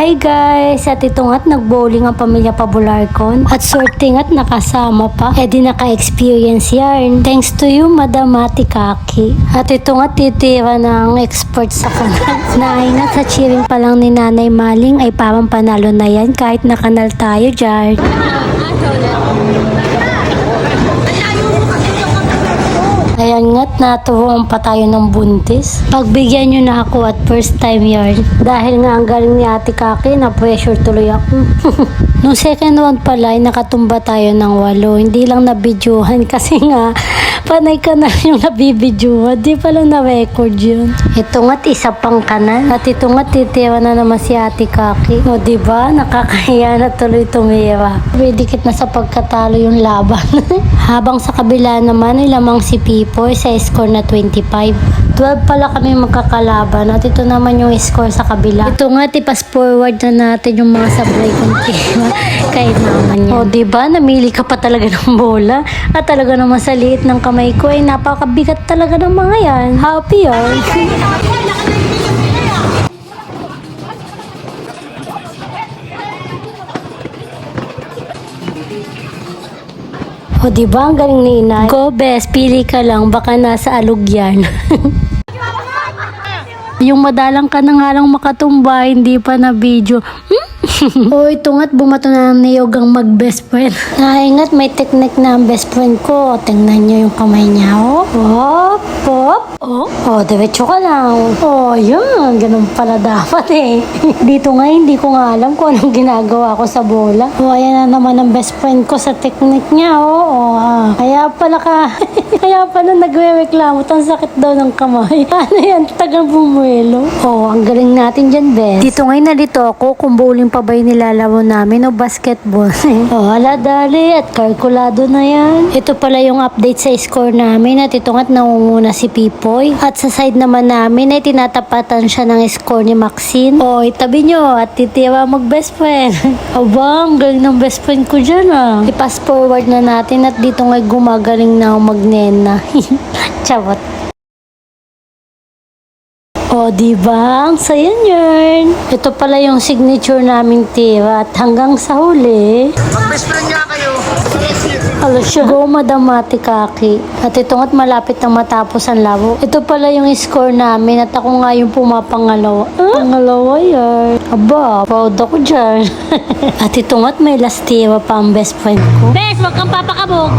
Hi guys! At ito nga't nag-bowling ang pamilya Pabularcon at sorting at nakasama pa. Eh di naka-experience yan. Thanks to you, Madam Ate Kaki. At ito nga titira ng expert sa kanal. Naingat sa cheering pa lang ni Nanay Maling ay parang panalo na yan kahit nakanal tayo dyan. Ayan nga't naturuan pa tayo ng buntis. Pagbigyan nyo na ako at first time yarn. Dahil nga ang galing ni Ate Kaki, na pressure tuloy ako. Nung second round pala, ay nakatumba tayo ng walo. Hindi lang nabidyohan kasi nga, panay ka na yung nabibidyohan. Di pa lang na-record yun. Ito nga't isa pang kanan. At ito nga't titira na naman si Ate Kaki. O di ba nakakahiya na tuloy tumira. Dikit na sa pagkatalo yung laban. Habang sa kabila naman ay lamang si Pipoy sa score na 25. 12 pala kami magkakalaban at ito naman yung score sa kabila. Ito nga, tipas forward na natin yung mga sablay kong tema. Kahit naman yan. O, diba? Namili ka pa talaga ng bola. At talaga naman sa liit ng kamay ko ay napakabigat talaga ng mga yan. Happy yun. O, diba? Ang galing ni inay. Go, best. Pili ka lang. Baka nasa alug yan. Yung madalang ka na nga lang makatumba, hindi pa na video. Hmm? o ito nga't bumato na ng niyog ang mag-best friend. Naingat, may technique na ang best friend ko. Tingnan niyo yung kamay niya, oh. Pop, pop. Oh, oh, diretso ka lang. Oh, yun. Ganun pala dapat eh. Dito nga, hindi ko nga alam kung anong ginagawa ko sa bola. Oh, ayan na naman ang best friend ko sa technique niya, oh. oh ah. Kaya pala ka, kaya pala nagre-reklamo. Ang sakit daw ng kamay. Ano yan? Tagang bumuelo. Oh, ang galing natin dyan, Bes. Dito ngayon nalito ako kung bowling pa ba yung nilalaro namin o basketball. oh, hala dali at kalkulado na yan. Ito pala yung update sa score namin at ito nga't nangunguna si Pipoy. At sa side naman namin ay tinatapatan siya ng score ni Maxine. Oh, itabi nyo at titira mag best friend. Aba, ang galing ng best friend ko dyan ah. I-pass forward na natin at dito nga'y gumagaling na ako magnena. Chawat. O, di ba? Ang saya niyan. Ito pala yung signature naming tira at hanggang sa huli. Mag-best friend nga kayo. Alo siya. Go, Madam Ate Kaki. At ito nga't malapit na matapos ang laro. Ito pala yung score namin at ako nga yung pumapangalawa. Ah, pangalawa yan. Aba, proud ako dyan. at ito nga't may last tira pa ang best friend ko. Bes, wag kang papakabog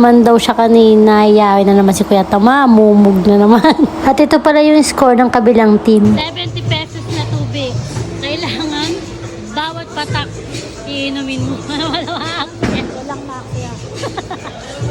naman daw siya kanina. Yawi na naman si Kuya Tama. Mumug na naman. At ito pala yung score ng kabilang team. 70 pesos na tubig. Kailangan bawat patak iinumin mo. Walang makya.